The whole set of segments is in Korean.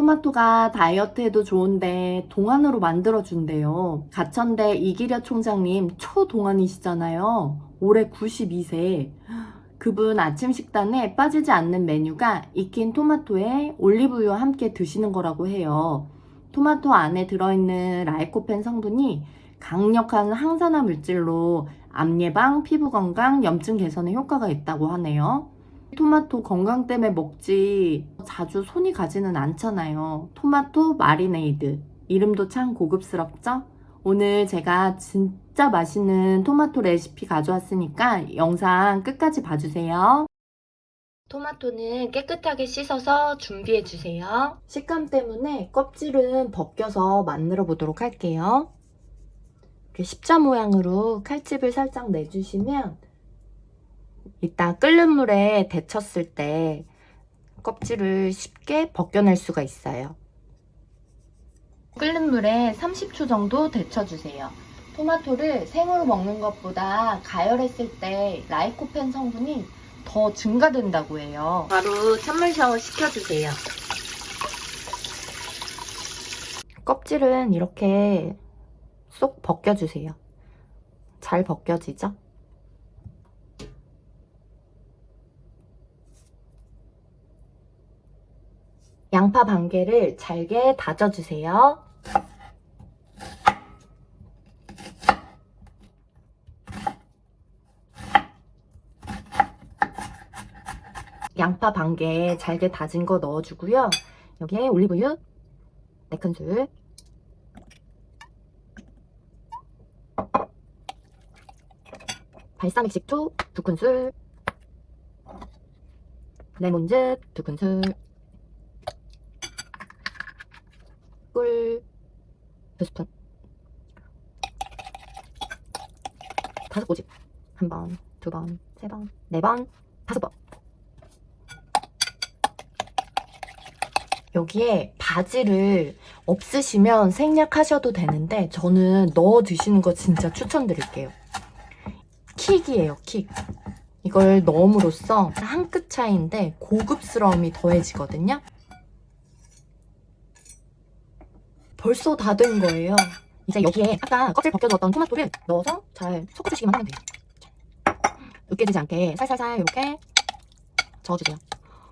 토마토가 다이어트에도 좋은데 동안으로 만들어준대요. 가천대 이기려 총장님 초동안이시잖아요. 올해 92세. 그분 아침 식단에 빠지지 않는 메뉴가 익힌 토마토에 올리브유와 함께 드시는 거라고 해요. 토마토 안에 들어있는 라이코펜 성분이 강력한 항산화 물질로 암 예방, 피부 건강, 염증 개선에 효과가 있다고 하네요. 토마토 건강 때문에 먹지 자주 손이 가지는 않잖아요. 토마토 마리네이드. 이름도 참 고급스럽죠? 오늘 제가 진짜 맛있는 토마토 레시피 가져왔으니까 영상 끝까지 봐주세요. 토마토는 깨끗하게 씻어서 준비해주세요. 식감 때문에 껍질은 벗겨서 만들어 보도록 할게요. 이렇게 십자 모양으로 칼집을 살짝 내주시면 이따 끓는 물에 데쳤을 때 껍질을 쉽게 벗겨낼 수가 있어요. 끓는 물에 30초 정도 데쳐주세요. 토마토를 생으로 먹는 것보다 가열했을 때 라이코펜 성분이 더 증가된다고 해요. 바로 찬물 샤워 시켜주세요. 껍질은 이렇게 쏙 벗겨주세요. 잘 벗겨지죠? 양파 반 개를 잘게 다져주세요. 양파 반개 잘게 다진 거 넣어주고요. 여기에 올리브유 4큰술 발사믹 식초 2큰술 레몬즙 2큰술 꿀 2스푼 다섯 꼬집 한 번, 두 번, 세 번, 네 번, 다섯 번 여기에 바지를 없으시면 생략하셔도 되는데 저는 넣어 드시는 거 진짜 추천드릴게요. 킥이에요, 킥. 이걸 넣음으로써 한 끗 차이인데 고급스러움이 더해지거든요. 벌써 다 된 거예요. 이제 여기에 아까 껍질 벗겨졌던 토마토를 넣어서 잘 섞어주시기만 하면 돼요. 자, 으깨지지 않게 살살살 이렇게 저어주세요.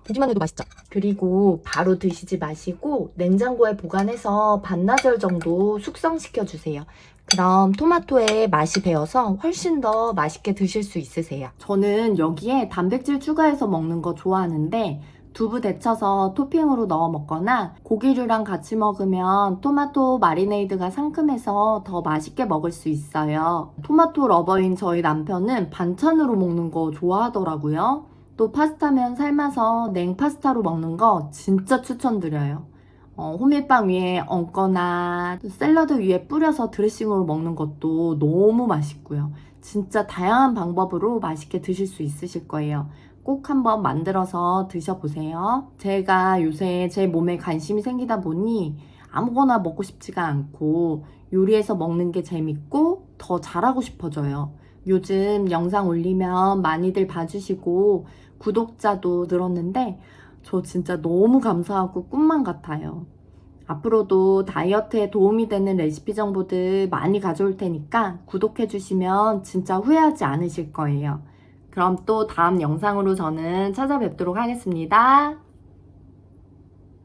보기만 해도 맛있죠? 그리고 바로 드시지 마시고 냉장고에 보관해서 반나절 정도 숙성시켜 주세요. 그럼 토마토의 맛이 배어서 훨씬 더 맛있게 드실 수 있으세요. 저는 여기에 단백질 추가해서 먹는 거 좋아하는데 두부 데쳐서 토핑으로 넣어 먹거나 고기류랑 같이 먹으면 토마토 마리네이드가 상큼해서 더 맛있게 먹을 수 있어요. 토마토 러버인 저희 남편은 반찬으로 먹는 거 좋아하더라고요. 또 파스타면 삶아서 냉 파스타로 먹는 거 진짜 추천드려요. 어, 호밀빵 위에 얹거나 또 샐러드 위에 뿌려서 드레싱으로 먹는 것도 너무 맛있고요. 진짜 다양한 방법으로 맛있게 드실 수 있으실 거예요. 꼭 한번 만들어서 드셔보세요. 제가 요새 제 몸에 관심이 생기다 보니 아무거나 먹고 싶지가 않고 요리해서 먹는 게 재밌고 더 잘하고 싶어져요. 요즘 영상 올리면 많이들 봐주시고 구독자도 늘었는데 저 진짜 너무 감사하고 꿈만 같아요. 앞으로도 다이어트에 도움이 되는 레시피 정보들 많이 가져올 테니까 구독해주시면 진짜 후회하지 않으실 거예요. 그럼 또 다음 영상으로 저는 찾아뵙도록 하겠습니다.